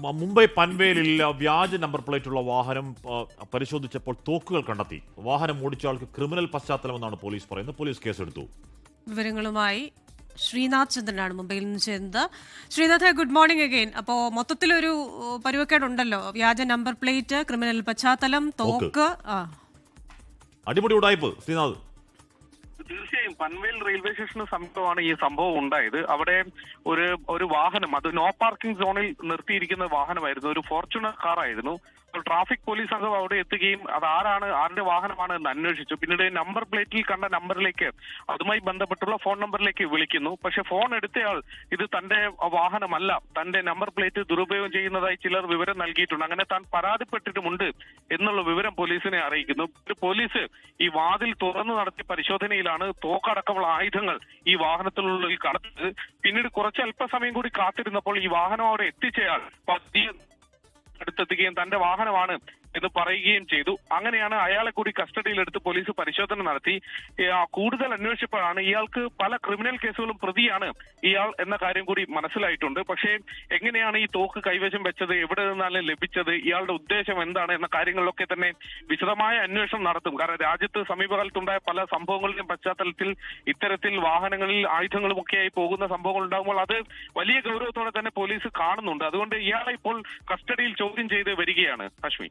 മുംബൈ പൻവേലിൽ വ്യാജ നമ്പർ പ്ലേറ്റുള്ള വാഹനം പരിശോധിച്ചപ്പോൾ തോക്കുകൾ കണ്ടെത്തി. വാഹനം ഓടിച്ച ആൾക്ക് ക്രിമിനൽ പശ്ചാത്തലമെന്നാണ് പോലീസ് പറയുന്നത്. പോലീസ് കേസെടുത്തു. വിവരങ്ങളുമായി ശ്രീനാഥ് ചന്ദ്രനാണ് മുംബൈയിൽ നിന്ന് ചേരുന്നത്. ശ്രീനാഥ് ഗുഡ് മോർണിംഗ് അഗെയിൻ അപ്പോൾ മൊത്തത്തിലൊരു പരിവക്കേട് പരുവക്കേടുണ്ടല്ലോ. വ്യാജ നമ്പർ പ്ലേറ്റ് ക്രിമിനൽ പശ്ചാത്തലം തോക്ക്. അടിപൊളി അടിമുടി ഉടായ്പ്. ശ്രീനാഥ് തീർച്ചയായും പൻവേൽ റെയിൽവേ സ്റ്റേഷന് സമീപമാണ് ഈ സംഭവം ഉണ്ടായത്. അവിടെ ഒരു ഒരു വാഹനം അത് നോ പാർക്കിംഗ് സോണിൽ നിർത്തിയിരിക്കുന്ന വാഹനമായിരുന്നു. ഒരു ഫോർച്യൂണർ കാർ ആയിരുന്നു. അപ്പോൾ ട്രാഫിക് പോലീസ് സംഘം അവിടെ എത്തുകയും അത് ആരാണ് ആരുടെ വാഹനമാണ് എന്ന് അന്വേഷിച്ചു. പിന്നീട് നമ്പർ പ്ലേറ്റിൽ കണ്ട നമ്പറിലേക്ക് അതുമായി ബന്ധപ്പെട്ടുള്ള ഫോൺ നമ്പറിലേക്ക് വിളിക്കുന്നു. പക്ഷെ ഫോൺ എടുത്തയാൾ ഇത് തന്റെ വാഹനമല്ല തന്റെ നമ്പർ പ്ലേറ്റ് ദുരുപയോഗം ചെയ്യുന്നതായി ചിലർ വിവരം നൽകിയിട്ടുണ്ട്. അങ്ങനെ താൻ പരാതിപ്പെട്ടിട്ടുമുണ്ട് എന്നുള്ള വിവരം പോലീസിനെ അറിയിക്കുന്നു. പോലീസ് ഈ വാതിൽ തുറന്നു നടത്തിയ പരിശോധനയിലാണ് തോക്കടക്കമുള്ള ആയുധങ്ങൾ ഈ വാഹനത്തിനുള്ളിൽ കടത്തത് പിന്നീട് കുറച്ച് അല്പസമയം കൂടി കാത്തിരുന്നപ്പോൾ ഈ വാഹനം അവിടെ എത്തിച്ചയാൾ പതിയെ അടുത്തെത്തുകയും തന്റെ വാഹനമാണ് എന്ന് പറയുകയും ചെയ്തു. അങ്ങനെയാണ് അയാളെ കൂടി കസ്റ്റഡിയിലെടുത്ത് പോലീസ് പരിശോധന നടത്തി. കൂടുതൽ അന്വേഷിച്ചപ്പോഴാണ് ഇയാൾക്ക് പല ക്രിമിനൽ കേസുകളും പ്രതിയാണ് ഇയാൾ എന്ന കാര്യം കൂടി മനസ്സിലായിട്ടുണ്ട്. പക്ഷേ എങ്ങനെയാണ് ഈ തോക്ക് കൈവശം വെച്ചത്? എവിടെ നിന്നാണ് ലഭിച്ചത്? ഇയാളുടെ ഉദ്ദേശം എന്താണ്? എന്ന കാര്യങ്ങളിലൊക്കെ തന്നെ വിശദമായ അന്വേഷണം നടത്തും. കാരണം രാജ്യത്ത് സമീപകാലത്തുണ്ടായ പല സംഭവങ്ങളുടെയും പശ്ചാത്തലത്തിൽ ഇത്തരത്തിൽ വാഹനങ്ങളിൽ ആയുധങ്ങളും ഒക്കെയായി പോകുന്ന സംഭവങ്ങൾ ഉണ്ടാകുമ്പോൾ അത് വലിയ ഗൗരവത്തോടെ തന്നെ പോലീസ് കാണുന്നുണ്ട്. അതുകൊണ്ട് ഇയാളെ ഇപ്പോൾ കസ്റ്റഡിയിൽ ചോദ്യം ചെയ്ത് വരികയാണ്. അശ്വിൻ.